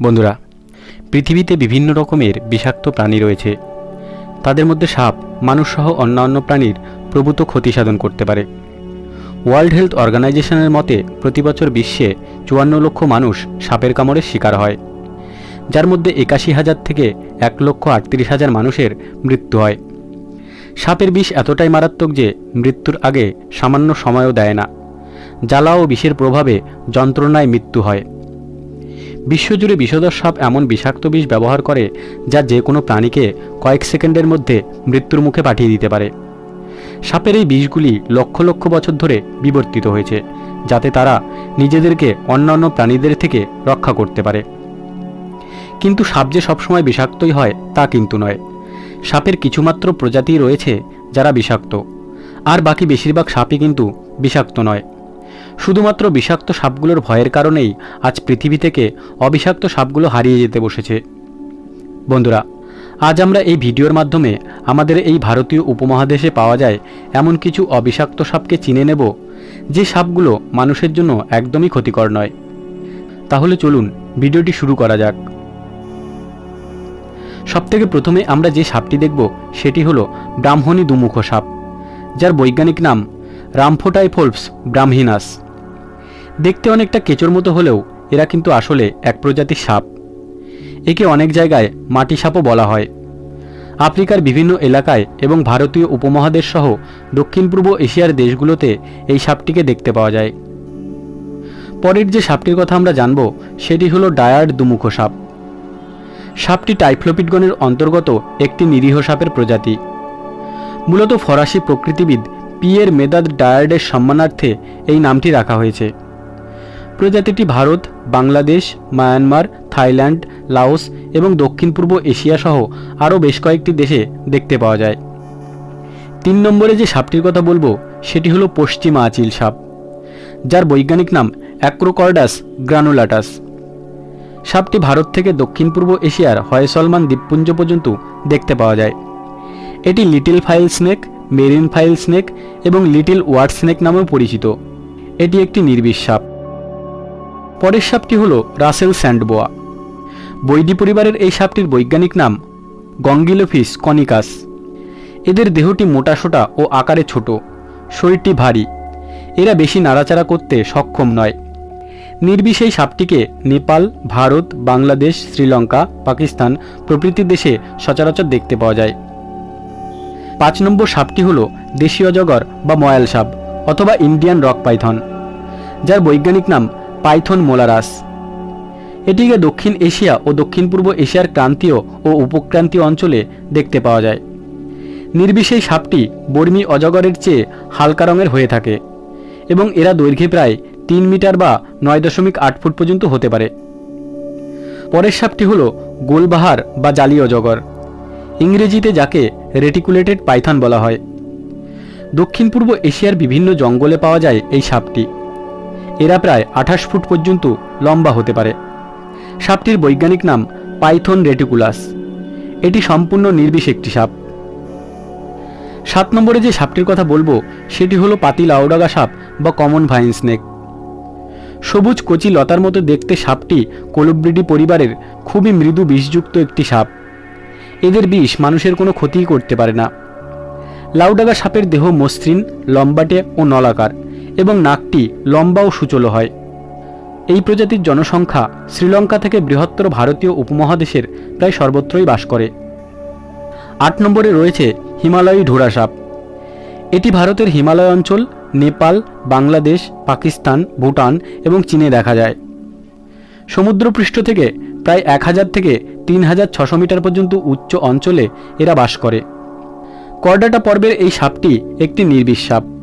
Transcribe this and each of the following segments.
বন্ধুরা, পৃথিবীতে বিভিন্ন রকমের বিষাক্ত প্রাণী রয়েছে। তাদের মধ্যে সাপ মানুষসহ অন্যান্য প্রাণীর প্রভূত ক্ষতি সাধন করতে পারে। ওয়ার্ল্ড হেলথ অর্গানাইজেশনের মতে, প্রতি বছর বিশ্বে চুয়ান্ন লক্ষ মানুষ সাপের কামড়ের শিকার হয়, যার মধ্যে একাশি হাজার থেকে এক লক্ষ আটত্রিশ হাজার মানুষের মৃত্যু হয়। সাপের বিষ এতটাই মারাত্মক যে মৃত্যুর আগে সামান্য সময়ও দেয় না। জ্বালা ও বিষের প্রভাবে যন্ত্রণায় মৃত্যু হয়। বিশ্বজুড়ে বিষধর সাপ এমন বিষাক্ত বিষ ব্যবহার করে যা যে কোনো প্রাণীকে কয়েক সেকেন্ডের মধ্যে মৃত্যুর মুখে পাঠিয়ে দিতে পারে। সাপের এই বিষগুলি লক্ষ লক্ষ বছর ধরে বিবর্তিত হয়েছে, যাতে তারা নিজেদেরকে অন্যান্য প্রাণীদের থেকে রক্ষা করতে পারে। কিন্তু সাপ যে সবসময় বিষাক্তই হয় তা কিন্তু নয়। সাপের কিছুমাত্র প্রজাতি রয়েছে যারা বিষাক্ত, আর বাকি বেশিরভাগ সাপই কিন্তু বিষাক্ত নয়। শুধুমাত্র বিষাক্ত সাপগুলোর ভয়ের কারণেই আজ পৃথিবী থেকে অবিষাক্ত সাপগুলো হারিয়ে যেতে বসেছে। বন্ধুরা, আজ আমরা এই ভিডিওর মাধ্যমে আমাদের এই ভারতীয় উপমহাদেশে পাওয়া যায় এমন কিছু অবিষাক্ত সাপকে চিনে নেব, যে সাপগুলো মানুষের জন্য একদমই ক্ষতিকর নয়। তাহলে চলুন ভিডিওটি শুরু করা যাক। সবথেকে প্রথমে আমরা যে সাপটি দেখব, সেটি হলো ব্রাহ্মণী দুমুখ সাপ, যার বৈজ্ঞানিক নাম রামফোটাইফোলভস ব্রাহ্মিনাস। দেখতে অনেকটা কেঁচোর মতো হলেও এরা কিন্তু আসলে এক প্রজাতির সাপ। একে অনেক জায়গায় মাটি সাপও বলা হয়। আফ্রিকার বিভিন্ন এলাকায় এবং ভারতীয় উপমহাদেশ সহ দক্ষিণ পূর্ব এশিয়ার দেশগুলোতে এই সাপটিকে দেখতে পাওয়া যায়। পরের যে সাপটির কথা আমরা জানব, সেটি হলো ডায়ার্ড দুমুখ সাপ। সাপটি টাইফ্লোপিডগণের অন্তর্গত একটি নিরীহ সাপের প্রজাতি। মূলত ফরাসি প্রকৃতিবিদ পিয়ের মেদাদ ডায়ার্ডের সম্মানার্থে এই নামটি রাখা হয়েছে। প্রজাতিটি Bharat, Bangladesh, Myanmar, Thailand, Laos এবং দক্ষিণ পূর্ব এশিয়া সহ আরও বেশ কয়েকটি দেশে দেখতে পাওয়া যায়। তিন নম্বরে যে সাপটির কথা বলব, সেটি হলো পশ্চিমা আচিল সাপ, যার বৈজ্ঞানিক নাম অ্যাক্রোকর্ডাস গ্রানুলাটাস। সাপটি ভারত থেকে দক্ষিণ পূর্ব এশিয়ার হয়সলমান দ্বীপপুঞ্জ পর্যন্ত দেখতে পাওয়া যায়। এটি little file snake, marine file snake এবং লিটিল ওয়াট স্নেক নামেও পরিচিত। এটি একটি নির্বিষ সাপ। পরের সাপটি হল রাসেল স্যান্ডবোয়া। বৈদি পরিবারের এই সাপটির বৈজ্ঞানিক নাম গঙ্গিলোফিস কনিকাস। এদের দেহটি মোটাসোটা ও আকারে ছোট, শরীরটি ভারী। এরা বেশি নাড়াচাড়া করতে সক্ষম নয়। নির্বিষ এই সাপটিকে নেপাল, ভারত, বাংলাদেশ, শ্রীলঙ্কা, পাকিস্তান প্রভৃতি দেশে সচরাচর দেখতে পাওয়া যায়। পাঁচ নম্বর সাপটি হল দেশীয় জগর বা ময়াল সাপ অথবা ইন্ডিয়ান রক পাইথন, যার বৈজ্ঞানিক নাম পাইথন মোলারাস। এটিকে দক্ষিণ এশিয়া ও দক্ষিণ পূর্ব এশিয়ার ক্রান্তীয় ও উপক্রান্তীয় অঞ্চলে দেখতে পাওয়া যায়। নির্বিশেষ সাপটি বর্মি অজগরের চেয়ে হালকা রঙের হয়ে থাকে এবং এরা দৈর্ঘ্যে প্রায় তিন মিটার বা নয় দশমিক আট ফুট পর্যন্ত হতে পারে। পরের সাপটি হল গোলবাহার বা জালি অজগর, ইংরেজিতে যাকে রেটিকুলেটেড পাইথন বলা হয়। দক্ষিণ পূর্ব এশিয়ার বিভিন্ন জঙ্গলে পাওয়া যায় এই সাপটি। এরা প্রায় আঠাশ ফুট পর্যন্ত লম্বা হতে পারে। সাপটির বৈজ্ঞানিক নাম পাইথন রেটিকুলাস। এটি সম্পূর্ণ নির্বিষ একটি সাপ। সাত নম্বরে যে সাপটির কথা বলব, সেটি হলো পাতি লাউডাগা সাপ বা কমন ভাইন স্নেক। সবুজ কচি লতার মতো দেখতে সাপটি কোলব্রিডি পরিবারের খুবই মৃদু বিষযুক্ত একটি সাপ। এদের বিষ মানুষের কোনো ক্ষতিই করতে পারে না। লাউডাগা সাপের দেহ মসৃণ, লম্বাটে ও নলাকার। এবং নাকটি লম্বা ও সুচলো হয়। এই প্রজাতির জনসংখ্যা শ্রীলঙ্কা থেকে বৃহত্তর ভারতীয় উপমহাদেশের প্রায় সর্বত্রই বাস করে। আট নম্বরে রয়েছে হিমালয়ী ঢোড়া সাপ এটি ভারতের হিমালয় অঞ্চল, নেপাল, বাংলাদেশ, পাকিস্তান, ভুটান এবং চীনে দেখা যায়। সমুদ্রপৃষ্ঠ থেকে প্রায় এক হাজার থেকে তিন হাজার ছশো মিটার পর্যন্ত উচ্চ অঞ্চলে এরা বাস করে। করডাটা পর্বের এই সাপটি একটি নির্বিষ সাপ।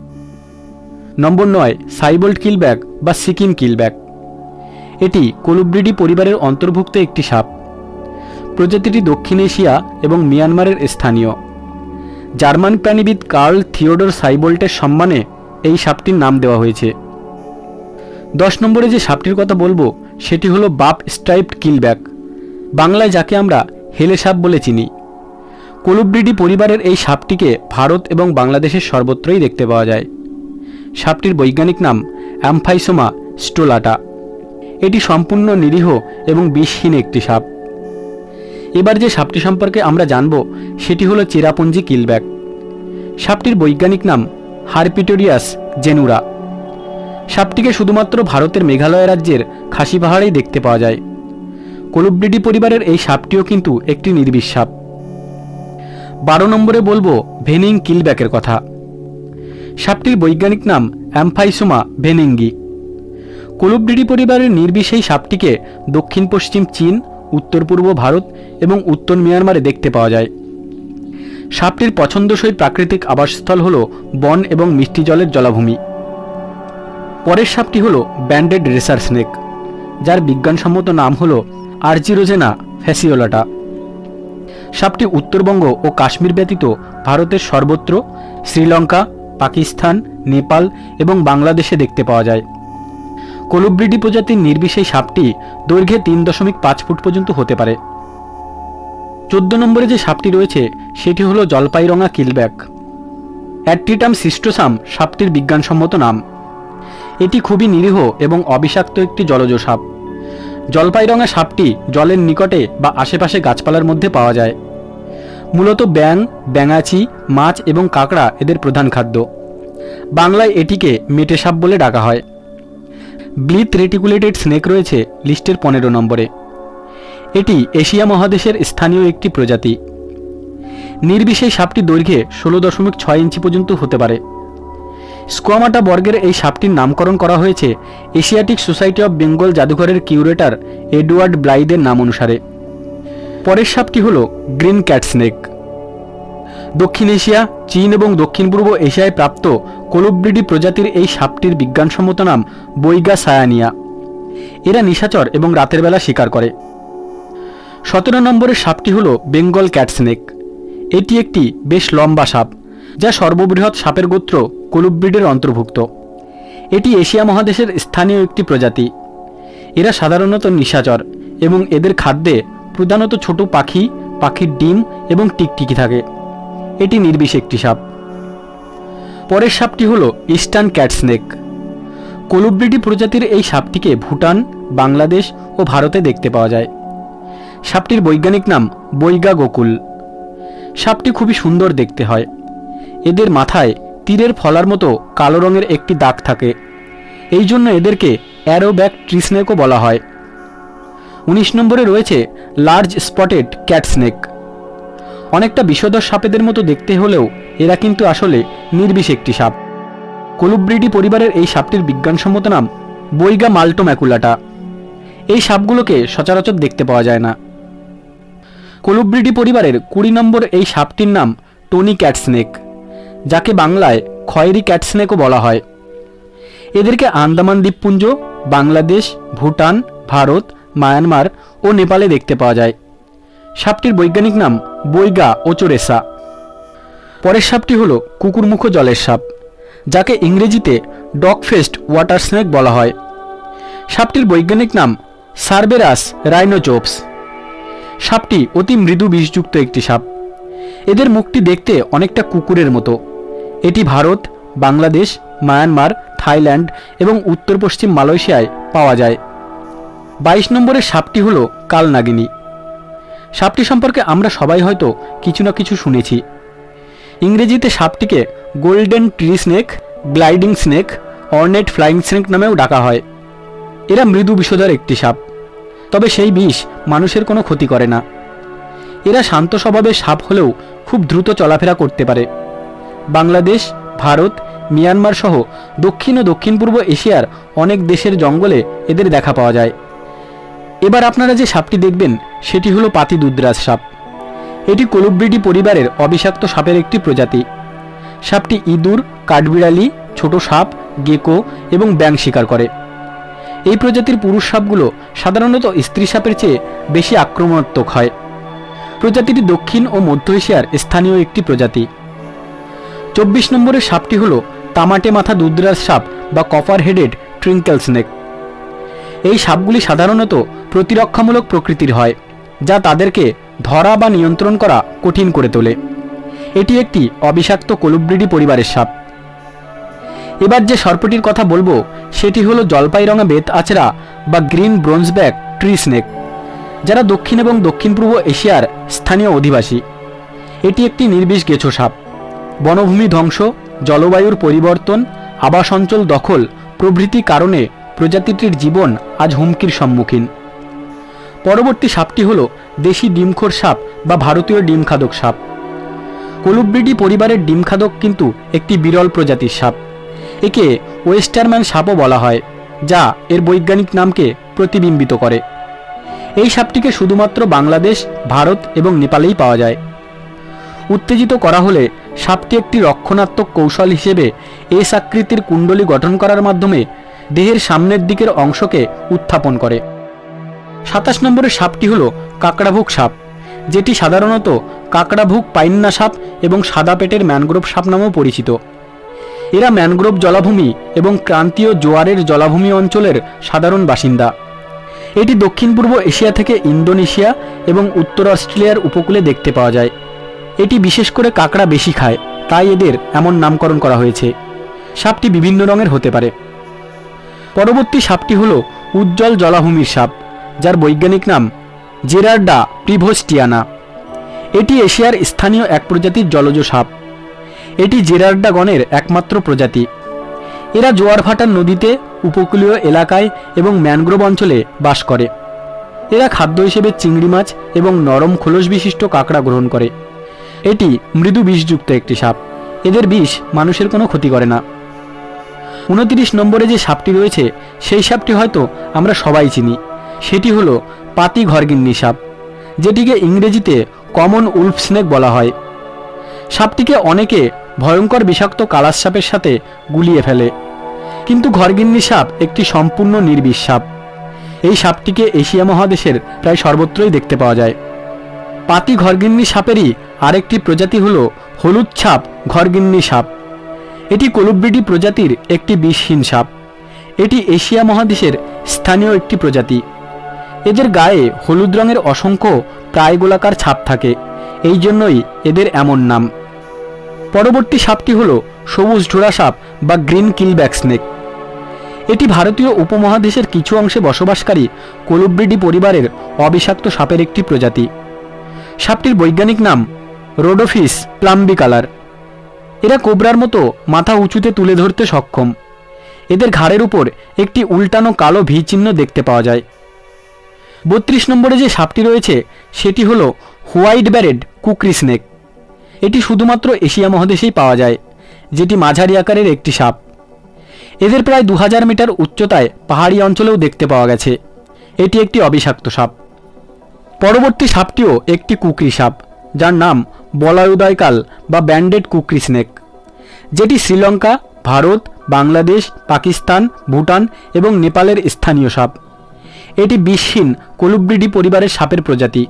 নম্বর নয় সাইবোল্ট কিলব্যাক বা সিকিম কিলব্যাক। এটি কোলুব্রিডি পরিবারের অন্তর্ভুক্ত একটি সাপ। প্রজাতিটি দক্ষিণ এশিয়া এবং মিয়ানমারের স্থানীয়। জার্মান প্রাণীবিদ কার্ল থিওডোর সাইবোল্টের সম্মানে এই সাপটির নাম দেওয়া হয়েছে। দশ নম্বরে যে সাপটির কথা বলব, সেটি হলো বাপ স্ট্রাইপড কিলব্যাক। বাংলায় যাকে আমরা হেলে সাপ বলে চিনি। কোলুব্রিডি পরিবারের এই সাপটিকে ভারত এবং বাংলাদেশের সর্বত্রই দেখতে পাওয়া যায়। সাপটির বৈজ্ঞানিক নাম অ্যাম্ফাইসোমা স্টোলাটা। এটি সম্পূর্ণ নিরীহ এবং বিষহীন একটি সাপ। এবার যে সাপটি সম্পর্কে আমরা জানব, সেটি হলো চেরাপুঞ্জি কিলব্যাক। সাপটির বৈজ্ঞানিক নাম হারপিটোরিয়াস জেনুরা। সাপটিকে শুধুমাত্র ভারতের মেঘালয় রাজ্যের খাসি পাহাড়েই দেখতে পাওয়া যায়। কলুব্রিডি পরিবারের এই সাপটিও কিন্তু একটি নির্বিষ সাপ। বারো নম্বরে বলব ভেনিং কিলব্যাকের কথা। সাপটির বৈজ্ঞানিক নাম অ্যাম্ফাইসোমা ভেনিঙ্গি। কলুব্রিডি পরিবারের নির্বিষ এই সাপটিকে দক্ষিণ পশ্চিম চীন উত্তর পূর্ব ভারত এবং উত্তর মিয়ানমারে দেখতে পাওয়া যায়। সাপটির পছন্দসই প্রাকৃতিক আবাসস্থল হল বন এবং মিষ্টি জলের জলাভূমি। পরের সাপটি হল ব্যান্ডেড রেসার স্নেক, যার বিজ্ঞানসম্মত নাম হল আর্জিরোজেনা ফ্যাসিওলাটা। সাপটি উত্তরবঙ্গ ও কাশ্মীর ব্যতীত ভারতের সর্বত্র, শ্রীলঙ্কা পাকিস্তান, নেপাল এবং বাংলাদেশে দেখতে পাওয়া যায়। কলুব্রিডি প্রজাতির নির্বিশেষ সাপটি দৈর্ঘ্যে তিন দশমিক পাঁচ ফুট পর্যন্ত হতে পারে। চোদ্দ নম্বরে যে সাপটি রয়েছে, সেটি হলো জলপাইরঙা কিলব্যাক। অ্যাট্রিটাম সিস্টোসাম সাপটির বিজ্ঞানসম্মত নাম। এটি খুবই নিরীহ এবং অবিষাক্ত একটি জলজ সাপ। জলপাইরঙা সাপটি জলের নিকটে বা আশেপাশে গাছপালার মধ্যে পাওয়া যায়। মূলত ব্যাং ব্যাঙাচি মাছ এবং কাঁকড়া এদের প্রধান খাদ্য। বাংলায় এটিকে মেটে সাপ বলে ডাকা হয়। ব্লিথ রেটিকুলেটেড স্নেক রয়েছে লিস্টের পনেরো নম্বরে। এটি এশিয়া মহাদেশের স্থানীয় একটি প্রজাতি। নির্বিশেষ সাপটি দৈর্ঘ্যে ষোলো দশমিক ছয় ইঞ্চি পর্যন্ত হতে পারে। স্কোয়ামাটা বর্গের এই সাপটির নামকরণ করা হয়েছে এশিয়াটিক সোসাইটি অব বেঙ্গল জাদুঘরের কিউরেটর এডওয়ার্ড ব্লাইদের নাম অনুসারে। পরের সাপটি হল গ্রিন ক্যাট স্নেক। দক্ষিণ এশিয়া, চীন এবং দক্ষিণ পূর্ব এশিয়ায় প্রাপ্ত কোলোব্রিডি প্রজাতির এই সাপটির বিজ্ঞানসম্মত নাম বৈগা সায়ানিয়া। এরা নিশাচর এবং রাতের বেলা শিকার করে। সতেরো নম্বরের সাপটি হল বেঙ্গল ক্যাট স্নেক। এটি একটি বেশ লম্বা সাপ, যা সর্ববৃহৎ সাপের গোত্র কোলুব্রিডের অন্তর্ভুক্ত। এটি এশিয়া মহাদেশের স্থানীয় একটি প্রজাতি। এরা সাধারণত নিশাচর এবং এদের খাদ্যে প্রধানত ছোট পাখি, পাখির ডিম এবং টিকটিকি থাকে। এটি নির্বিষ একটি সাপ। পরের সাপটি হল ইস্টার্ন ক্যাট স্নেক। কোলুব্রিডি প্রজাতির এই সাপটিকে ভুটান, বাংলাদেশ ও ভারতে দেখতে পাওয়া যায়। সাপটির বৈজ্ঞানিক নাম বৈগা গোকুল। সাপটি খুবই সুন্দর দেখতে হয়। এদের মাথায় তীরের ফলার মতো কালো রঙের একটি দাগ থাকে। এই জন্য এদেরকে অ্যারোব্যাক ট্রিস্নেকও বলা হয়। উনিশ নম্বরে রয়েছে লার্জ স্পটেড ক্যাট স্নেক অনেকটা বিষধর সাপেদের মতো দেখতে হলেও এরা কিন্তু আসলে নির্বিষ একটি সাপ। কলুব্রিডি পরিবারের এই সাপটির বিজ্ঞানসম্মত নাম বৈগা মাল্টো ম্যাকুলাটা এই সাপগুলোকে সচরাচর দেখতে পাওয়া যায় না। কলুব্রিডি পরিবারের কুড়ি নম্বর এই সাপটির নাম টনি ক্যাট স্নেক যাকে বাংলায় খয়েরি ক্যাট স্নেকও বলা হয়। এদেরকে আন্দামান দ্বীপপুঞ্জ, বাংলাদেশ, ভুটান, ভারত মায়ানমার ও নেপালে দেখতে পাওয়া যায়। সাপটির বৈজ্ঞানিক নাম বৈগা ওচোরেসা। পরের সাপটি হল কুকুরমুখ জলের সাপ, যাকে ইংরেজিতে ডগফেস্ট ওয়াটার স্নেক বলা হয়। সাপটির বৈজ্ঞানিক নাম সার্বেরাস রাইনোচোপস। সাপটি অতি মৃদু বিষযুক্ত একটি সাপ। এদের মুখটি দেখতে অনেকটা কুকুরের মতো। এটি ভারত, বাংলাদেশ, মায়ানমার, থাইল্যান্ড এবং উত্তর পশ্চিম মালয়েশিয়ায় পাওয়া যায়। বাইশ নম্বরের সাপটি হল কালনাগিনী সাপটি সম্পর্কে আমরা সবাই হয়তো কিছু না কিছু শুনেছি। ইংরেজিতে সাপটিকে golden tree snake, gliding snake, ornate flying snake নামেও ডাকা হয়। এরা মৃদু বিষধর একটি সাপ। তবে সেই বিষ মানুষের কোনো ক্ষতি করে না। এরা শান্ত স্বভাবের সাপ হলেও খুব দ্রুত চলাফেরা করতে পারে। বাংলাদেশ, ভারত, মিয়ানমার সহ দক্ষিণ ও দক্ষিণ পূর্ব এশিয়ার অনেক দেশের জঙ্গলে এদের দেখা পাওয়া যায়। এবার আপনারা যে সাপটি দেখবেন, সেটি হলো পাতি দুদ্রাজ সাপ। এটি কোলুব্রিডি পরিবারের অবিষাক্ত সাপের একটি প্রজাতি। সাপটি ইঁদুর, কাঠবিড়ালি, ছোট সাপ, গেকো এবং ব্যাং শিকার করে। এই প্রজাতির পুরুষ সাপগুলো সাধারণত স্ত্রী সাপের চেয়ে বেশি আক্রমণাত্মক হয়। প্রজাতিটি দক্ষিণ ও মধ্য এশিয়ার স্থানীয় একটি প্রজাতি। চব্বিশ নম্বরের সাপটি হল তামাটে মাথা দুদ্রাজ সাপ বা কপার হেডেড ট্রিঙ্কেল স্নেক। এই সাপগুলি সাধারণত প্রতিরক্ষামূলক প্রকৃতির হয়, যা তাদেরকে ধরা বা নিয়ন্ত্রণ করা কঠিন করে তোলে। এটি একটি অবিষাক্ত কলুব্রিডি পরিবারের সাপ। এবার যে সর্পটির কথা বলব, সেটি হলো জলপাই রঙা বেত আচরা বা গ্রিন ব্রোঞ্জব্যাক ট্রি স্নেক, যারা দক্ষিণ এবং দক্ষিণ পূর্ব এশিয়ার স্থানীয় অধিবাসী। এটি একটি নির্বিষ গেছো সাপ। বনভূমি ধ্বংস, জলবায়ুর পরিবর্তন আবাস অঞ্চল দখল প্রভৃতি কারণে প্রজাতিটির জীবন আজ হুমকির সম্মুখীন। পরবর্তী সাপটি হল দেশি ডিমখোর সাপ বা ভারতীয় ডিমখাদক সাপ। কলুব্রিডি পরিবারের ডিমখাদক কিন্তু একটি বিরল প্রজাতির সাপ। একে ওয়েস্টারম্যান সাপও বলা হয়, যা এর বৈজ্ঞানিক নামকে প্রতিবিম্বিত করে। এই সাপটিকে শুধুমাত্র বাংলাদেশ, ভারত এবং নেপালেই পাওয়া যায়। উত্তেজিত করা হলে সাপটি একটি রক্ষণাত্মক কৌশল হিসেবে এস আকৃতির কুণ্ডলী গঠন করার মাধ্যমে দেহের সামনের দিকের অংশকে উত্থাপন করে। সাতাশ নম্বরের সাপটি হল কাকড়াভুক সাপ, যেটি সাধারণত কাকড়াভুক পাইন্না সাপ এবং সাদা পেটের ম্যানগ্রোভ সাপ নামেও পরিচিত। এরা ম্যানগ্রোভ জলাভূমি এবং ক্রান্তীয় জোয়ারের জলাভূমি অঞ্চলের সাধারণ বাসিন্দা। এটি দক্ষিণ পূর্ব এশিয়া থেকে ইন্দোনেশিয়া এবং উত্তর অস্ট্রেলিয়ার উপকূলে দেখতে পাওয়া যায়। এটি বিশেষ করে কাঁকড়া বেশি খায়, তাই এদের এমন নামকরণ করা হয়েছে। সাপটি বিভিন্ন রঙের হতে পারে। পরবর্তী সাপটি হল উজ্জ্বল জলাভূমির সাপ, যার বৈজ্ঞানিক নাম জেরার্ডা প্রিভোস্টিয়ানা। এটি এশিয়ার স্থানীয় এক প্রজাতির জলজ সাপ। এটি জেরার্ডা গণের একমাত্র প্রজাতি। এরা জোয়ার ভাটার নদীতে উপকূলীয় এলাকায় এবং ম্যানগ্রোভ অঞ্চলে বাস করে। এরা খাদ্য হিসেবে চিংড়ি মাছ এবং নরম খোলস বিশিষ্ট কাঁকড়া গ্রহণ করে। এটি মৃদু বিষযুক্ত একটি সাপ। এদের বিষ মানুষের কোনো ক্ষতি করে না। উনতিরিশ নম্বরে যে সাপটি রয়েছে, সেই সাপটি হয়তো আমরা সবাই চিনি। সেটি হলো পাতি ঘরগিন্নি সাপ, যেটিকে ইংরেজিতে কমন উলফ স্নেক বলা হয়। সাপটিকে অনেকে ভয়ঙ্কর বিষাক্ত কালাস সাপের সাথে গুলিয়ে ফেলে। কিন্তু ঘরগিন্নি সাপ একটি সম্পূর্ণ নির্বিষ সাপ। এই সাপটিকে এশিয়া মহাদেশের প্রায় সর্বত্রই দেখতে পাওয়া যায়। পাতি ঘরগিন্নি সাপেরই আরেকটি প্রজাতি হল হলুদ ছাপ ঘরগিন্নি সাপ। এটি কলুব্রিডি প্রজাতির একটি বিষহীন সাপ। এটি এশিয়া মহাদেশের স্থানীয় একটি প্রজাতি। এদের গায়ে হলুদ রঙের অসংখ্য প্রায় গোলাকার ছাপ থাকে। এই জন্যই এদের এমন নাম। পরবর্তী সাপটি হল সবুজ ঢোড়া সাপ বা গ্রিন কিলব্যাক স্নেক। এটি ভারতীয় উপমহাদেশের কিছু অংশে বসবাসকারী কলুব্রিডি পরিবারের অবিষাক্ত সাপের একটি প্রজাতি। সাপটির বৈজ্ঞানিক নাম রোডোফিস প্লাম্বি কালার এরা কোবরার মতো মাথা উঁচুতে তুলে ধরতে সক্ষম। এদের ঘাড়ের উপর একটি উল্টানো কালো ভি চিহ্ন দেখতে পাওয়া যায়। বত্রিশ নম্বরে যে সাপটি রয়েছে, সেটি হলো হোয়াইট ব্যারেড কুকরি স্নেক। এটি শুধুমাত্র এশিয়া মহাদেশেই পাওয়া যায়, যেটি মাঝারি আকারের একটি সাপ। এদের প্রায় দু হাজার মিটার উচ্চতায় পাহাড়ি অঞ্চলেও দেখতে পাওয়া গেছে। এটি একটি অবিষাক্ত সাপ। পরবর্তী সাপটিও একটি কুকরি সাপ। যার নাম বলয়োদয়কাল বা ব্যান্ডেড কুকরি স্নেক, যেটি শ্রীলঙ্কা, ভারত, বাংলাদেশ, পাকিস্তান, ভুটান এবং নেপালের স্থানীয় সাপ। এটি বিষহীন কলুব্রিডি পরিবারের সাপের প্রজাতি।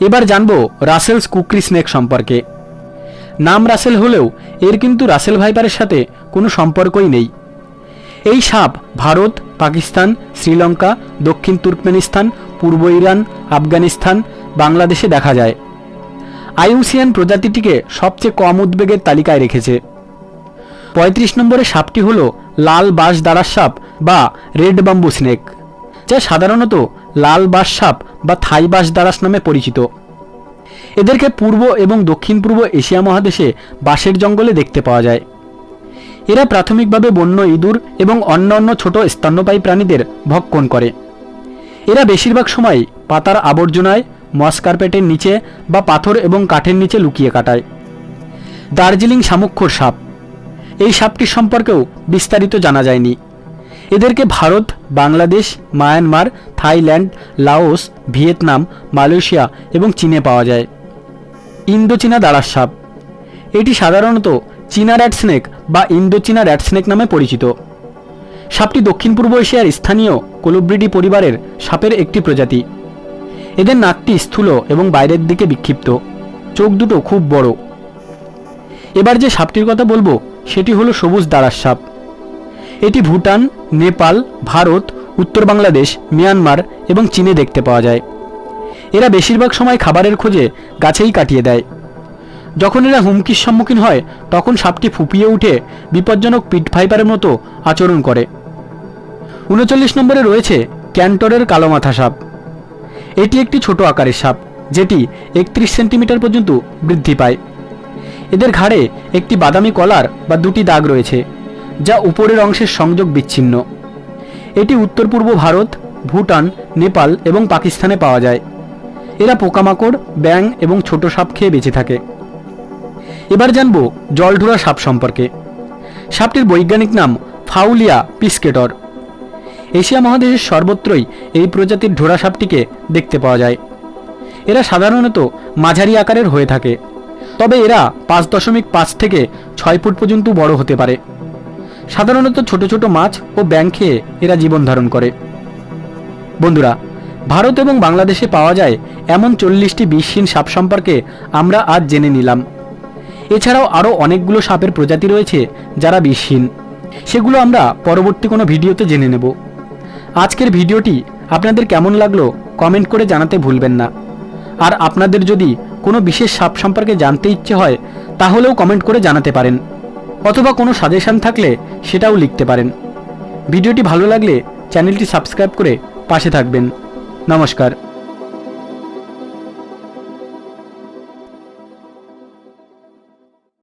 এবার জানব রাসেলস কুকরি স্নেক সম্পর্কে। নাম রাসেল হলেও এর কিন্তু রাসেল ভাইপারের সাথে কোনো সম্পর্কই নেই। এই সাপ ভারত, পাকিস্তান, শ্রীলঙ্কা, দক্ষিণ তুর্কমেনিস্তান, পূর্ব ইরান, আফগানিস্তান, বাংলাদেশে দেখা যায়। আইউসিয়ান প্রজাতিটিকে সবচেয়ে কম উদ্বেগের তালিকায় রেখেছে। পঁয়ত্রিশ নম্বরে সাপটি হল লাল বাঁশ দাঁড়ার সাপ বা রেড বাম্বু স্নেক, যা সাধারণত লাল বাঁশ সাপ বা থাই বাঁশ দাঁড়াস নামে পরিচিত। এদেরকে পূর্ব এবং দক্ষিণ পূর্ব এশিয়া মহাদেশে বাঁশের জঙ্গলে দেখতে পাওয়া যায়। এরা প্রাথমিকভাবে বন্য ইঁদুর এবং অন্যান্য ছোট স্তন্যপায়ী প্রাণীদের ভক্ষণ করে। এরা বেশিরভাগ সময় পাতার আবর্জনায় মস কার্পেটের নিচে বা পাথর এবং কাঠের নিচে লুকিয়ে কাটায়। দার্জিলিং শামুক্ষর সাপ। এই সাপটির সম্পর্কেও বিস্তারিত জানা যায়নি। এদেরকে Bharat, Bangladesh, Myanmar, Thailand, Laos, Vietnam, Malaysia এবং চীনে পাওয়া যায়। ইন্দোচীনা দাঁড়ার সাপ। এটি সাধারণত চীনা র্যাট স্নেক বা ইন্দোচীনা র্যাট স্নেক নামে পরিচিত। সাপটি দক্ষিণ পূর্ব এশিয়ার স্থানীয় কোলোব্রিডি পরিবারের সাপের একটি প্রজাতি। এদের নাকটি স্থূল এবং বাইরের দিকে বিক্ষিপ্ত। চোখ দুটো খুব বড়। এবার যে সাপটির কথা বলব, সেটি হলো সবুজ দাঁড়ার সাপ। এটি ভুটান, নেপাল, ভারত, উত্তর বাংলাদেশ, মিয়ানমার এবং চীনে দেখতে পাওয়া যায়। এরা বেশিরভাগ সময় খাবারের খোঁজে গাছেই কাটিয়ে দেয়। যখন এরা হুমকির সম্মুখীন হয়, তখন সাপটি ফুপিয়ে উঠে বিপজ্জনক পিট ফাইবারের মতো আচরণ করে। উনচল্লিশ নম্বরে রয়েছে ক্যান্টরের কালো মাথা সাপ। এটি একটি ছোট আকারের সাপ, যেটি একত্রিশ সেন্টিমিটার পর্যন্ত বৃদ্ধি পায়। এদের ঘাড়ে একটি বাদামি কলার বা দুটি দাগ রয়েছে, যা উপরের অংশের সংযোগ বিচ্ছিন্ন। এটি উত্তর পূর্ব ভারত, ভুটান, নেপাল এবং পাকিস্তানে পাওয়া যায়। এরা পোকামাকড় ব্যাং এবং ছোট সাপ খেয়ে বেঁচে থাকে। এবার জানব জলঢোড়া সাপ সম্পর্কে। সাপটির বৈজ্ঞানিক নাম ফাউলিয়া পিসকেটর। এশিয়া মহাদেশের সর্বত্রই এই প্রজাতির ঢোড়া সাপটিকে দেখতে পাওয়া যায়। এরা সাধারণত মাঝারি আকারের হয়ে থাকে। তবে এরা পাঁচ দশমিক পাঁচ থেকে ছয় ফুট পর্যন্ত বড় হতে পারে। সাধারণত ছোট ছোট মাছ ও ব্যাং খেয়ে এরা জীবন ধারণ করে। বন্ধুরা, ভারত এবং বাংলাদেশে পাওয়া যায় এমন চল্লিশটি বিষহীন সাপ সম্পর্কে আমরা আজ জেনে নিলাম। এছাড়াও আরও অনেকগুলো সাপের প্রজাতি রয়েছে যারা বিষহীন। সেগুলো আমরা পরবর্তী কোনো ভিডিওতে জেনে নেব। আজকের ভিডিওটি আপনাদের কেমন লাগল কমেন্ট করে জানাতে ভুলবেন না। আর আপনাদের যদি কোনো বিশেষ সাপ সম্পর্কে জানতে ইচ্ছে হয়, তাহলেও কমেন্ট করে জানাতে পারেন। অথবা কোনো সাজেশান থাকলে সেটাও লিখতে পারেন। ভিডিওটি ভালো লাগলে চ্যানেলটি সাবস্ক্রাইব করে পাশে থাকবেন। নমস্কার।